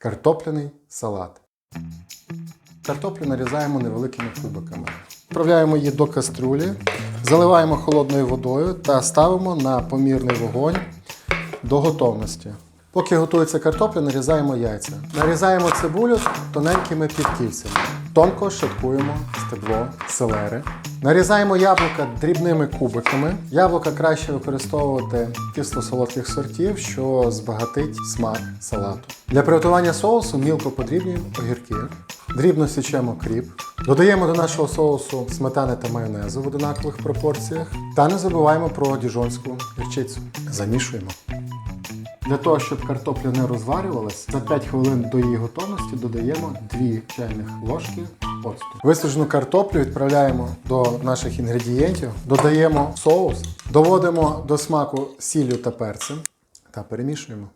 Картопляний салат. Картоплю нарізаємо невеликими кубиками. Вправляємо її до каструлі, заливаємо холодною водою та ставимо на помірний вогонь до готовності. Поки готується картопля, нарізаємо яйця. Нарізаємо цибулю тоненькими підкільцями. Тонко шаткуємо стебло селери. Нарізаємо яблука дрібними кубиками. Яблука краще використовувати кисло-солодких сортів, що збагатить смак салату. Для приготування соусу мілко подрібнюємо огірки. Дрібно січемо кріп. Додаємо до нашого соусу сметани та майонезу в одинакових пропорціях. Та не забуваємо про діжонську гірчицю. Замішуємо. Для того, щоб картопля не розварювалась, за 5 хвилин до її готовності додаємо 2 чайних ложки оцту. Висушену картоплю відправляємо до наших інгредієнтів, додаємо соус, доводимо до смаку сіллю та перцем та перемішуємо.